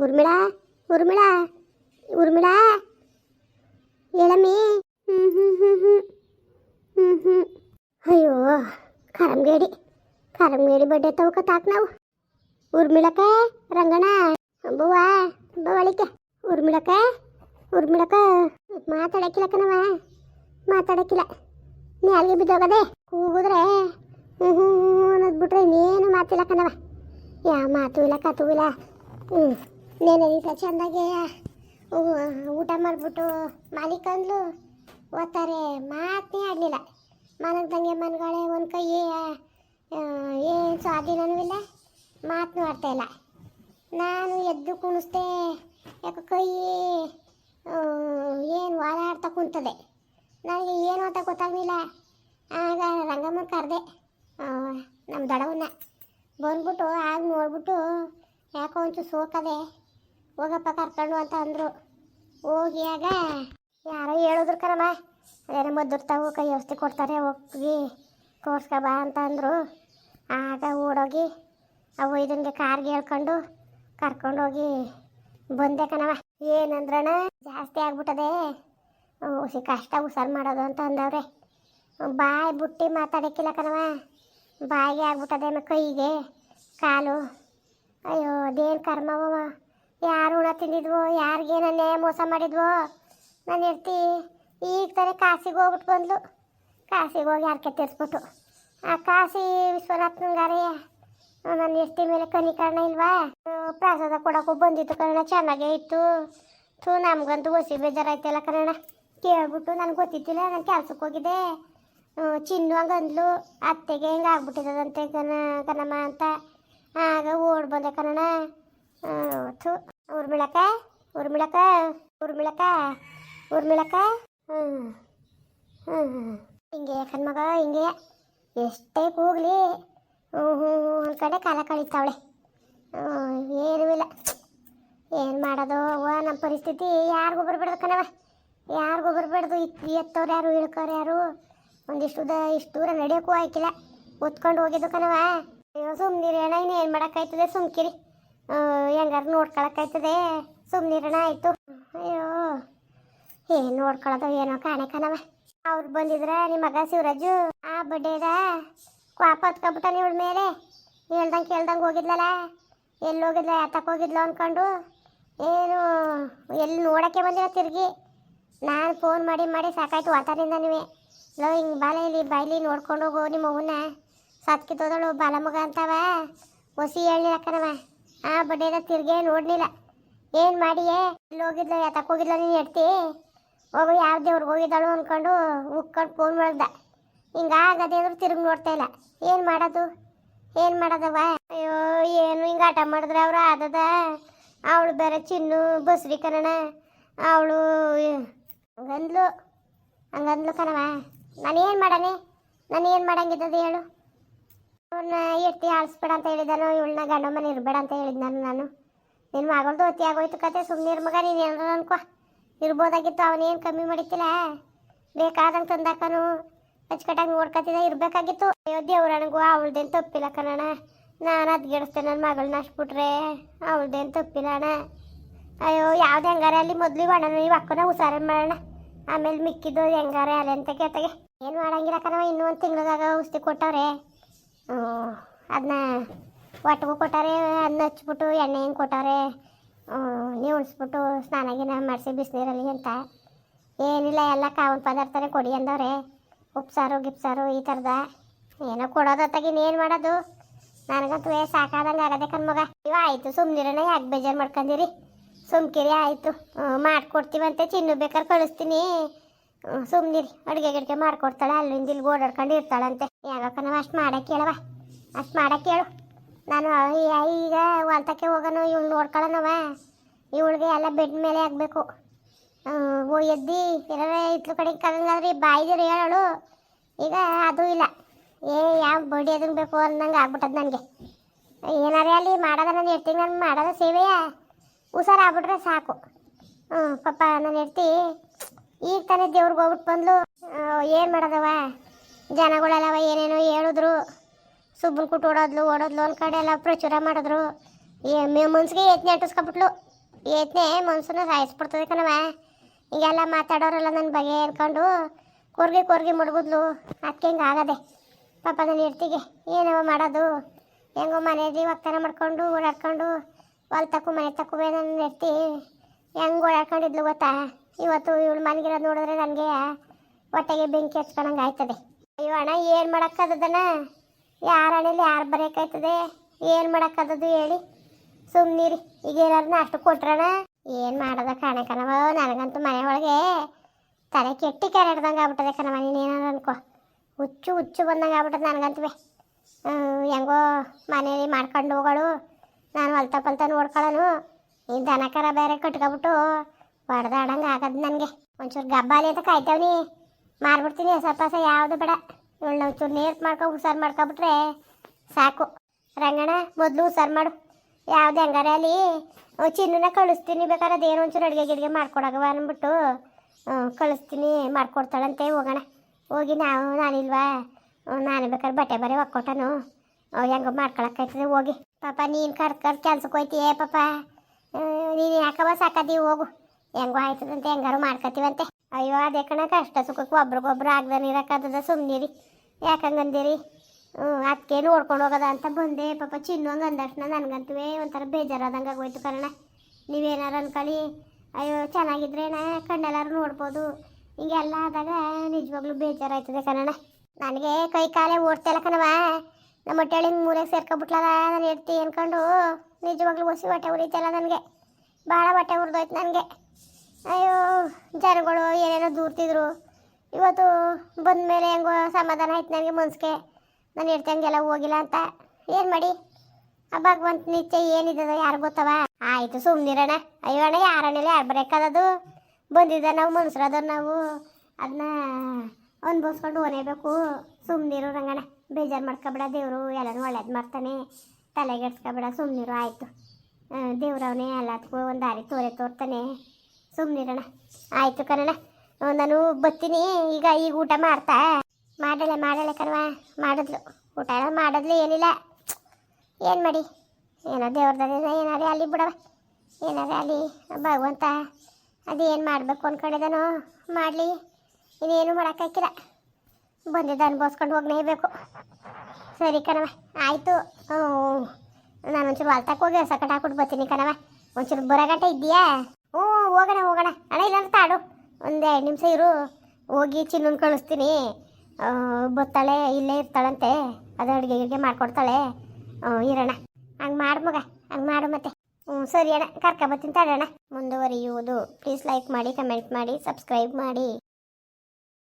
ಉರ್ಮಿಳಾ ಉರ್ಮಿಳಾ ಉರ್ಮಿಳಾ. ಹೇಳಮ್ಮಿ ಹ್ಞೂ ಹ್ಞೂ ಹ್ಞೂ ಹ್ಞೂ ಹ್ಞೂ ಹ್ಞೂ ಅಯ್ಯೋ, ಕರಂಗೇಡಿ ಕರಂಗೇಡಿ ಬಡ್ಡೆ ತಾಕ್ ನಾವು. ಉರ್ಮಿಳಕ ರಂಗಣ ಬವ್ವ ಬವಳಿಕೆ ಉರ್ಮಿಳಕ ಉರ್ಮಿಳಕ ಮಾತಾಡಕ್ಕಿಲ್ಲ ಕಣವ ಮಾತಾಡಕ್ಕಿಲ್ಲ ನ್ಯಾಲ್ಗೆ ಬಿದ್ದೋಗದೆ ಕೂಗಿದ್ರೆ ಹ್ಞೂ ಹ್ಞೂ ಹ್ಞೂ ಅನ್ನೋದ್ಬಿಟ್ರೆ ಇನ್ನೇನು ಮಾತಿಲ್ಲ ಕಣವ ಯಾವ ಮಾತು ಇಲ್ಲ ಕತು ಇಲ್ಲ. ಹ್ಞೂ ನೇನೆ ದಿವಸ ಚೆಂದಾಗೆ ಊಟ ಮಾಡಿಬಿಟ್ಟು ಮಾಲೀಕ ಅಂದ್ಲು. ಓದ್ತಾರೆ ಮಾತೇ ಆಡಲಿಲ್ಲ. ಮನಗ್ದಂಗೆ ಮನ್ಗಳೇ, ಒಂದು ಕೈ ಏನು ಸ್ವಾಧೀನನೂ ಇಲ್ಲ. ಮಾತನ್ನೂ ಇಲ್ಲ. ನಾನು ಎದ್ದು ಕುಣಿಸ್ದೆ, ಯಾಕೆ ಕೈ ಏನು ಓಡಾಡ್ತಾ ಕುಂತದೆ. ನನಗೆ ಏನು ಅಂತ ಗೊತ್ತಾಗಲಿಲ್ಲ. ಆಗ ರಂಗಮ್ಮನ ಕರೆದೆ ನಮ್ಮ ದಡವನ್ನ ಬಂದ್ಬಿಟ್ಟು ಆಗ ನೋಡ್ಬಿಟ್ಟು ಯಾಕೋ ಒಂಚೂರು ಸೋಕದೆ. ಹೋಗಪ್ಪ ಕರ್ಕೊಂಡು ಅಂತ ಅಂದರು. ಹೋಗಿಯಾಗ ಯಾರೋ ಹೇಳಿದ್ರು ಕಣಮ್ಮ, ಅದೇನೋ ಮದ್ದಿರ್ತಾವು ಕೈ ಔಷಧಿ ಕೊಡ್ತಾರೆ ಹೋಗಿ ತೋರ್ಸ್ಕೊ ಬಾ ಅಂತ ಅಂದರು. ಆಗ ಓಡೋಗಿ ಅವು ಇದನ್ಗೆ ಕಾರ್ಗೆ ಹೇಳ್ಕೊಂಡು ಕರ್ಕೊಂಡೋಗಿ ಬಂದೆ ಕಣವ ಏನಂದ್ರಣ, ಜಾಸ್ತಿ ಆಗ್ಬಿಟ್ಟದೆ. ಓಸಿ ಕಷ್ಟ ಹುಷಾರು ಮಾಡೋದು ಅಂತ ಅಂದವ್ರೆ. ಬಾಯಿ ಬುಟ್ಟಿ ಮಾತಾಡೋಕ್ಕಿಲ್ಲ ಕಣವ ಬಾಯಿಗೆ ಆಗ್ಬಿಟ್ಟದೆ ಕೈಗೆ, ಕಾಲು. ಅಯ್ಯೋ, ಅದೇನು ಕರ್ಮವ. ಯಾರು ಹುಳ ತಿಂದಿದ್ವೋ ಯಾರಿಗೇನನ್ನೇ ಮೋಸ ಮಾಡಿದ್ವೋ? ನಾನು ಇರ್ತಿ ಈಗ ತಾನೇ ಕಾಸಿಗೆ ಹೋಗ್ಬಿಟ್ಟು ಬಂದ್ಲು. ಕಾಸಿಗೆ ಹೋಗಿ ಯಾರಕ್ಕೆ ತೀರಿಸ್ಬಿಟ್ಟು ಆ ಕಾಸಿ ವಿಶ್ವನಾಥ್ನಂಗಾರೆ ನನ್ನ ಎಷ್ಟಿ ಮೇಲೆ ಕನಿಕರಣ ಇಲ್ವಾ? ಆ, ಪ್ರಸಾದ ಕೊಡೋಕ್ಕೂ ಬಂದಿತ್ತು ಕನ್ನಡ ಚೆನ್ನಾಗೇ ಇತ್ತು. ಥೂ ನಮಗಂತೂ ಹೊಸಿ ಬೇಜಾರಾಯ್ತಲ್ಲ ಕನ್ನಡ ಕೇಳ್ಬಿಟ್ಟು ನನಗೆ ಗೊತ್ತಿದ್ದಿಲ್ಲ ನಾನು ಕೆಲ್ಸಕ್ಕೆ ಹೋಗಿದ್ದೆ. ಚಿನ್ನು ಹಂಗೆ ಅಂದ್ಲು ಅತ್ತೆಗೆ ಹಿಂಗೆ ಆಗ್ಬಿಟ್ಟಿದಂತೆ ಕನ ಕನಮ್ಮ ಅಂತ. ಆಗ ಓಡ್ ಬಂದೆ ಕನ್ನಡ ಥೂ. ಉರ್ಮಿಳಕ ಉರ್ಮಿಳಕ ಉರ್ಮಿಳಕ ಉರ್ಮಿಳಕ ಹ್ಞೂ ಹ್ಞೂ ಹಿಂಗೆ ಕಣ್ಮಗ ಹಿಂಗೆ. ಎಷ್ಟೇ ಕೂಗ್ಲಿ. ಹ್ಞೂ ಹ್ಞೂ ಹ್ಞೂ ಕಡೆ ಕಾಲ ಕಳೀತಾವಳೆ. ಏನೂ ಇಲ್ಲ. ಏನು ಮಾಡೋದು ನಮ್ಮ ಪರಿಸ್ಥಿತಿ. ಯಾರಿಗೂ ಬರಬೇಡ್ದು ಕಣವ ಯಾರಿಗೂ ಬರ್ಬೇಡ್ದು. ಎತ್ತವ್ರು ಯಾರು ಇಳ್ಕೋರು ಯಾರು? ಒಂದಿಷ್ಟು ದ, ಇಷ್ಟು ದೂರ ನಡೆಯೋಕ್ಕೂ ಆಯ್ಕಿಲ್ಲ. ಒತ್ಕೊಂಡು ಹೋಗಿದ್ದು ಕಣವ ಅಯ್ಯೋ ಸುಮ್ಮನಿರಿ ಅಣ್ಣ ಇನ್ನು ಏನು ಮಾಡೋಕ್ಕಾಯ್ತದೆ? ಸುಮ್ಕಿರಿ. ಹೆಂಗಾರು ನೋಡ್ಕೊಳಕ್ಕಾಯ್ತದೆ ಸುಮ್ಮನಿರೋಣ ಆಯಿತು. ಅಯ್ಯೋ, ಏನು ನೋಡ್ಕೊಳ್ಳೋದು ಏನೋ ಕಾಣೆ ಕಣವ. ಅವ್ರು ಬಂದಿದ್ರ ನಿಮ್ಮ ಮಗ ಶಿವರಾಜು? ಆ ಬಡ್ಡೆದ ಕ್ವಾಪ ಹತ್ಕೊಬಿಟ್ಟಾನೆ ಇವಳ ಮೇಲೆ. ಹೇಳ್ದಂಗೆ ಕೇಳ್ದಂಗೆ ಹೋಗಿದ್ಲಲ್ಲ? ಎಲ್ಲಿ ಹೋಗಿದ್ಲ ಯಾತಕ್ಕೆ ಹೋಗಿದ್ಲ ಅಂದ್ಕೊಂಡು ಏನು, ಎಲ್ಲಿ ನೋಡೋಕ್ಕೆ ಬಂದಿಲ್ಲ ತಿರುಗಿ. ನಾನು ಫೋನ್ ಮಾಡಿ ಮಾಡಿ ಸಾಕಾಯ್ತು ವಾತಾರಿಂದ ನೀವೇ ಲೋ, ಹಿಂಗೆ ಬಾಲ ಇಲ್ಲಿ ಬಾಯ್ಲಿ ನೋಡ್ಕೊಂಡು ಹೋಗೋ ನಿಮ್ಮ ಅವ್ವನ್ನ. ಸತ್ಕಿತ್ತೋದಳು ಬಾಲ ಮಗ ಅಂತವ. ಹೊಸಿ ಹೇಳಿ ಕಣವ. ಆ ಬಡ್ಡೆದ ತಿರ್ಗೆ ನೋಡಲಿಲ್ಲ ಏನು ಮಾಡಿಯೇ ಇಲ್ಲಿ ಹೋಗಿದ್ಲ ಯಾತಕ್ಕೆ ಹೋಗಿದ್ಲ ನೀನು ಎಡ್ತಿ? ಹೋಗು, ಯಾವ ದೇವ್ರಿಗೆ ಹೋಗಿದ್ದಾಳು ಅಂದ್ಕೊಂಡು ಉಕ್ಕೊಂಡು ಫೋನ್ ಮಾಡ್ದೆ. ಹಿಂಗಾಗದೆ ಅಂದ್ರೆ ತಿರುಗಿ ನೋಡ್ತಾ ಇಲ್ಲ. ಏನು ಮಾಡೋದು? ಏನು ಮಾಡೋದವ ಅಯ್ಯೋ, ಏನು ಹಿಂಗೆ ಆಟ ಮಾಡಿದ್ರೆ ಅವ್ರು ಆದದ? ಅವಳು ಬೇರೆ ಚಿನ್ನು, ಬಸ್ರಿ ಕಣಣ ಅವಳು ಹಂಗಂದ್ಲು. ಹಂಗಂದ್ಲು ಕಣವ ನಾನೇನು ಮಾಡಾನೆ ನಾನೇನು ನಾನು ಏನು ಮಾಡಂಗಿದ್ದದು ಹೇಳು. ಅವ್ರನ್ನ ಎತ್ತಿ ಆಳಿಸ್ಬೇಡ ಅಂತ ಹೇಳಿದಾನು, ಇವಳನ್ನ ಗಂಡ ಮನೆ ಇರಬೇಡ ಅಂತ ಹೇಳಿದ್ನಾನು ನಾನು. ನಿನ್ನ ಮಗಳದು ಅತಿ ಆಗೋಯ್ತು ಕತೆ ಸುಮ್ಮನೆ ಮಗ, ನೀನು ಏನಾರ ಅನ್ಕೋ. ಇರ್ಬೋದಾಗಿತ್ತು ಅವನೇನು ಕಮ್ಮಿ ಮಾಡಿತ್ತಿಲ್ಲ ಬೇಕಾದಂಗೆ ತಂದಾಕನು. ಅಚ್ಚುಕಟ್ಟಾಗಿ ನೋಡ್ಕೊತಿದ್ದ ಇರಬೇಕಾಗಿತ್ತು. ಅಯ್ಯೋ ದೇವ್ರನಿಗೂ ಅವಳ್ದೇನು ತಪ್ಪಿಲ್ಲ ಕಣಣ ನಾನು ಅದ್ಗೆಡಿಸ್ತೆ ನನ್ನ ಮಗಳನ್ನ ಅಷ್ಟ್ಬಿಟ್ರೆ ಅವಳ್ದೇನು ತಪ್ಪಿಲ್ಲ ಅಣ್ಣ. ಅಯ್ಯೋ, ಯಾವ್ದು ಹೆಂಗಾರೆ ಅಲ್ಲಿ ಮೊದಲು ಮಾಡೋಣ ನೀವು ಅಕ್ಕನ ಹುಷಾರ ಮಾಡೋಣ ಆಮೇಲೆ ಮಿಕ್ಕಿದ್ದು ಹೆಂಗಾರೆ ಅಲ್ಲಿ ಅಂತ ಕೇಳ್ತಾಗೆ. ಏನು ಮಾಡಂಗಿಲ್ಲ ಕಣವ ಇನ್ನೂ ಒಂದು ತಿಂಗಳದಾಗ ಔಷಧಿ ಕೊಟ್ಟವ್ರೆ. ಅದನ್ನ ಒಟ್ಟಿಗೂ ಕೊಟ್ಟಾರೆ ಅದನ್ನ ಹಚ್ಬಿಟ್ಟು ಎಣ್ಣೆ ಹಿಂಗೆ ಕೊಟ್ಟಾರೆ. ನೀವು ಉಣಿಸ್ಬಿಟ್ಟು ಸ್ನಾನ ಗಿನ ಮಾಡಿಸಿ ಬಿಸಿನೀರಲ್ಲಿ ಅಂತ. ಏನಿಲ್ಲ, ಎಲ್ಲ ಕಾವನ್ ಪದಾರ್ಥನೇ ಕೊಡಿ ಅಂದವ್ರೆ. ಉಪ್ಸಾರು, ಗಿಪ್ಸಾರು ಈ ಥರದ ಏನೋ ಕೊಡೋದತ್ತಾಗಿ ಇನ್ನೇನು ಮಾಡೋದು? ನನಗಂತೂ ಏ ಸಾಕಾದಂಗೆ ಆಗದೆ ಕಣ್ಮಗ ಇವ ಆಯಿತು ಸುಮ್ಮನಿರೋಣ ಯಾಕೆ ಬೇಜಾರು ಮಾಡ್ಕೊಂಡಿರಿ ಸುಮ್ಕಿರಿ, ಆಯಿತು. ಮಾಡ್ಕೊಡ್ತೀವಂತೆ ಚಿನ್ನು ಬೇಕಾದ್ರೆ ಕಳಿಸ್ತೀನಿ. ಸುಮ್ಮನಿರಿ ಅಡುಗೆ ಗಿಡ್ಗೆ ಮಾಡ್ಕೊಡ್ತಾಳೆ, ಅಲ್ಲಿಂದ ಇಲ್ಲಿ ಓಡಾಡ್ಕೊಂಡು ಇರ್ತಾಳಂತೆ. ಯಾಕಕ್ಕ ನಾವು ಅಷ್ಟು ಮಾಡಕ್ಕೆ ಹೇಳವ ಅಷ್ಟು ಮಾಡಕ್ಕೆ ಹೇಳು ನಾನು ಈಗ ಹೊಲ್ತಕ್ಕೆ ಹೋಗೋಣ ಇವಳು ನೋಡ್ಕೊಳ್ಳೋಣವ ಇವಳಿಗೆ ಎಲ್ಲ ಬೆಡ್ ಮೇಲೆ ಆಗಬೇಕು ಓ ಎದ್ದಿ ಏನಾರ ಇದ್ರ ಕಡೆ ಕಗಂಗಾದ್ರಿ ಬಾಯ್ದಿರು ಹೇಳೋಳು. ಈಗ ಅದು ಇಲ್ಲ. ಏ, ಯಾವ ಬಡಿ ಅದನ್ನ ಬೇಕು ಅನ್ನಂಗೆ ಆಗ್ಬಿಟ್ಟದ ನನಗೆ. ಏನಾರೇ ಅಲ್ಲಿ ಮಾಡೋದ ನಾನು ಇರ್ತೀನಿ ನಾನು ಮಾಡೋದ ಸೇವೆಯ? ಹುಷಾರಾಗ್ಬಿಟ್ರೆ ಸಾಕು. ಹ್ಞೂ ಪಪ್ಪ ನಾನು ಇರ್ತಿ ಈಗ ತಾನೇ ದೇವ್ರಿಗೆ ಹೋಗ್ಬಿಟ್ಟು ಬಂದ್ಲು. ಏನು ಮಾಡೋದವ? ಜನಗಳೆಲ್ಲವ ಏನೇನೋ ಹೇಳಿದ್ರು. ಸುಬ್ಬನ್ ಕುಟ್ಟು ಓಡೋದ್ಲು ಓಡೋದ್ಲು ಒಂದು ಕಡೆ ಎಲ್ಲ ಪ್ರಚುರ ಮಾಡಿದ್ರು. ಮನ್ಸಿಗೆ ಏತ್ನೆ ಅಂಟಿಸ್ಕೊಬಿಟ್ಲು. ಏತ್ನೆ ಮನ್ಸನ್ನ ಸಾಯಿಸ್ಬಿಡ್ತದೆ ಕಣವ ಈಗೆಲ್ಲ ಮಾತಾಡೋರೆಲ್ಲ ನನ್ನ ಬಗೆ ಹೇಳ್ಕೊಂಡು ಕೊರ್ಗಿ ಕೊರ್ಗಿ ಮುಡ್ಗುದ್ಲು. ಅದಕ್ಕೆ ಹಿಂಗೆ ಆಗದೆ. ಪಾಪ ನನ್ನ ಹೆಡ್ತಿಗೆ ಏನವ ಮಾಡೋದು? ಹೆಂಗೋ ಮನೆಯಲ್ಲಿ ಒಕ್ಕನ ಮಾಡ್ಕೊಂಡು, ಓಡಾಡ್ಕೊಂಡು, ಹೊಲ್ ತಕ್ಕು ಮನೆ ತಕ್ಕುವೆ ನನ್ನ ಹೆಡ್ತಿ. ಹೆಂಗೆ ಓಡಾಡ್ಕೊಂಡಿದ್ಲು ಗೊತ್ತಾ? ಇವತ್ತು ಇವಳು ಮನೆಗಿರೋದು ನೋಡಿದ್ರೆ ನನಗೆ ಹೊಟ್ಟೆಗೆ ಬೆಂಕಿ ಹಚ್ಕೊಳಂಗೆ ಆಯ್ತದೆ. ಅಯ್ಯೋ ಅಣ್ಣ, ಏನು ಮಾಡೋಕ್ಕದದಣ್ಣ? ಯಾರ ಹಣೆಯಲ್ಲಿ ಯಾರು ಬರೆಯೋಕ್ಕಾಯ್ತದೆ ಏನು ಮಾಡೋಕ್ಕದದು ಹೇಳಿ. ಸುಮ್ಮನಿರಿ ಈಗ ಏನಾರನ್ನ ಅಷ್ಟು ಕೊಟ್ರಣ ಏನು ಮಾಡೋದ ಕಾಣೆ ಕಣವ ನನಗಂತೂ ಮನೆ ಒಳಗೆ ತಲೆ ಕೆಟ್ಟಿ ಕೆರೆಡ್ದಂಗೆ ಆಗ್ಬಿಟ್ಟದೆ ಕಣವ ನೀನೇನಾರು ಅನ್ಕೋ. ಹುಚ್ಚು ಹುಚ್ಚು ಬಂದಂಗೆ ಆಗ್ಬಿಟ್ಟದೆ ನನಗಂತೂ. ಹೆಂಗೋ ಮನೇಲಿ ಮಾಡ್ಕೊಂಡು ಹೋಗೋಳು. ನಾನು ಹೊಲ್ತಾ ಪಲ್ತ ನೋಡ್ಕೊಳ್ಳೋನು. ಈ ದನ ಕರ ಬೇರೆ ಕಟ್ಕೊಬಿಟ್ಟು ಹೊಡೆದಾಡಂಗೆ ಆಗದ್ ನನಗೆ. ಒಂಚೂರು ಗಬ್ಬಾಲಿ ಅಂತ ಕಾಯ್ತೇವ್ನಿ. ಮಾರ್ಬಿಡ್ತೀನಿ, ಸ್ವಲ್ಪ ಯಾವುದು ಬೇಡ. ಇವಳನ್ನ ಒಂಚೂರು ನೇರ್ ಮಾಡ್ಕೊ ಹುಷಾರು ಮಾಡ್ಕೊಬಿಟ್ರೆ ಸಾಕು. ರಂಗಣ ಮೊದಲು ಹುಷಾರು ಮಾಡು. ಯಾವ್ದು ಹೆಂಗಾರೆ ಅಲ್ಲಿ? ಚಿನ್ನನ ಕಳಿಸ್ತೀನಿ ಬೇಕಾದ್ರೆ ಅದೇನು ಒಂಚೂರು ಅಡುಗೆ ಗಿಡಿಗೆ ಮಾಡ್ಕೊಡಗವ ಅಂದ್ಬಿಟ್ಟು ಕಳಿಸ್ತೀನಿ, ಮಾಡ್ಕೊಡ್ತಾಳಂತೆ, ಹೋಗೋಣ. ಹೋಗಿ ನಾವು, ನಾನಿಲ್ವಾ? ನಾನು ಬೇಕಾದ್ರೆ ಬಟ್ಟೆ ಬರೀ ಒಕ್ಕೊಟ್ಟನು. ಹೆಂಗೋ ಮಾಡ್ಕೊಳಕ್ಕಾಯ್ತದೆ, ಹೋಗಿ. ಪಾಪ, ನೀನು ಕರ್ ಕರ್ ಕೆಲ್ಸಕ್ಕೆ ಹೋಯ್ತೀಯ ಪಾಪ? ನೀನು ಯಾಕವ ಸಾಕದಿ ಹೋಗು. ಹೆಂಗೋ ಆಯ್ತದಂತೆ, ಹೆಂಗಾರು ಮಾಡ್ಕೊತೀವಂತೆ ಅಯ್ಯೋ, ಅದೇ ಕಣ, ಕಷ್ಟ ಸುಖಕ್ಕೆ ಒಬ್ರಿಗೊಬ್ರು ಆಗ್ದಾನೆ ಇರೋಕ್ಕಾಗದ ಸುಮ್ಮನಿರಿ ಯಾಕಂಗಂದಿರಿ ಹ್ಞೂ ಅದಕ್ಕೆ ನೋಡ್ಕೊಂಡು ಹೋಗೋದ ಅಂತ ಬಂದೆ. ಪಾಪ ಚಿನ್ನು ಹಂಗೆ ಅಂದಕ್ಷಣ ನನಗಂತೂ ಒಂಥರ ಬೇಜಾರಾದಂಗೆ ಆಗೋಯ್ತು ಕಾರಣ ನೀವೇನಾರು ಅನ್ಕೊಳ್ಳಿ. ಅಯ್ಯೋ ಚೆನ್ನಾಗಿದ್ರೇನ ಕಣ್ಣೆಲ್ಲರೂ ನೋಡ್ಬೋದು. ಹಿಂಗೆಲ್ಲ ಆದಾಗ ನಿಜವಾಗ್ಲೂ ಬೇಜಾರಾಯ್ತದೆ ಕನ್ನಡ ನನಗೆ ಕೈ ಕಾಲೇ ಓಡ್ತಿಲ್ಲ ಕಣವ ನಮ್ಮ ಹೊಟ್ಟೆಳಿ ಮೂಲೆಗೆ ಸೇರ್ಕೊಬಿಟ್ಲಲ್ಲ ನಾನು ಎಡ್ತಿ ಅನ್ಕೊಂಡು ನಿಜವಾಗ್ಲೂ ಹೊಸಿ ಹೊಟ್ಟೆ ಉರಿತಲ್ಲ ನನಗೆ. ಭಾಳ ಹೊಟ್ಟೆ ಉರಿದೋಯ್ತು ನನಗೆ. ಅಯ್ಯೋ, ಜನಗಳು ಏನೇನೋ ದೂರ್ತಿದ್ರು. ಇವತ್ತು ಬಂದ ಮೇಲೆ ಹೆಂಗೋ ಸಮಾಧಾನ ಆಯ್ತು ನನಗೆ ಮನ್ಸಿಗೆ. ನಾನು ಇರ್ತಂಗೆಲ್ಲ ಹೋಗಿಲ್ಲ ಅಂತ. ಏನು ಮಾಡಿ? ಆ ಭಗವಂತ ನಿತ್ಯ ಏನಿದ್ದದ ಯಾರು ಗೊತ್ತವ? ಆಯಿತು ಸುಮ್ಮನಿರೋಣ ಅಯ್ಯೋ ಅಣ್ಣ ಯಾರಣ್ಣಲ್ಲಿ ಯಾರು ಬರೋಕ್ಕದದು ಬಂದಿದ್ದ ನಾವು ಮನ್ಸರದ ನಾವು. ಅದನ್ನ ಅನ್ಭವಿಸ್ಕೊಂಡು ಓನೇಬೇಕು. ಸುಮ್ಮನಿರು ರಂಗಣ್ಣ. ಬೇಜಾರು ಮಾಡ್ಕೊಬೇಡ, ದೇವರು ಎಲ್ಲನೂ ಒಳ್ಳೇದು ಮಾಡ್ತಾನೆ. ತಲೆಗೆಡ್ಸ್ಕೊಬೇಡ ಸುಮ್ಮನಿರು ಆಯಿತು. ದೇವ್ರವನೇ ಎಲ್ಲದಕ್ಕೂ ಒಂದು ದಾರಿ ತೋರೆ ತೋರ್ತಾನೆ. ಸುಮ್ಮನಿರೋಣ ಆಯಿತು ಕಣಣ್ಣ. ಹ್ಮ್, ನಾನು ಬರ್ತೀನಿ. ಈಗ ಈಗ ಊಟ ಮಾಡ್ತಾ. ಮಾಡಲ್ಲ ಮಾಡಲ್ಲ ಕಣವ ಮಾಡಿದ್ಲು. ಊಟ ಮಾಡಿದ್ಲು ಏನಿಲ್ಲ. ಏನು ಮಾಡಿ? ಏನೋ ದೇವ್ರದಾಗ ಏನಾರೇ ಅಲ್ಲಿ ಬಿಡವ ಏನಾರೇ ಅಲ್ಲಿ ಭಗವಂತ ಅದೇನು ಮಾಡಬೇಕು ಅಂದ್ಕೊಂಡಿದ್ದಾನೋ ಮಾಡಲಿ. ಇನ್ನೇನು ಮಾಡೋಕ್ಕಾಕಿಲ್ಲ ಬಂದಿದ್ದ ಅನ್ಭವಿಸ್ಕೊಂಡು ಹೋಗ್ಲೇಬೇಕು. ಸರಿ ಕಣವ ಆಯಿತು. ನಾನು ಒಂಚೂರು ಹೊಲ್ತಕ್ಕೆ ಹೋಗಿ ಸಕಟ್ ಹಾಕ್ಬಿಟ್ಟು ಬರ್ತೀನಿ ಕಣವ ಒಂಚೂರು ಬರೋಗಂಟ ಇದೆಯಾ ಹ್ಞೂ ಹೋಗೋಣ ಹೋಗೋಣ. ಅಣ್ಣ ಇಲ್ಲಾಂತ ಆಡು ಒಂದು ಎರಡು ನಿಮಿಷ ಇರು. ಹೋಗಿ ಚಿನ್ನನ್ ಕಳಿಸ್ತೀನಿ. ಆ, ಬರ್ತಾಳೆ ಇಲ್ಲೇ ಇರ್ತಾಳಂತೆ. ಅದು ಅಡುಗೆ ಗಿಡ್ಗೆ ಮಾಡ್ಕೊಡ್ತಾಳೆ. ಹ್ಞೂ ಇರೋಣ ಹಂಗೆ ಮಾಡು ಮಗ ಹಂಗೆ ಮಾಡು ಮತ್ತೆ. ಹ್ಞೂ ಸರಿ ಅಣ್ಣ. ಕರ್ಕೊಬತ್ತೀನಿ ತಡೋಣ ಮುಂದುವರಿಯುವುದು. ಪ್ಲೀಸ್ ಲೈಕ್ ಮಾಡಿ ಕಮೆಂಟ್ ಮಾಡಿ ಸಬ್ಸ್ಕ್ರೈಬ್ ಮಾಡಿ.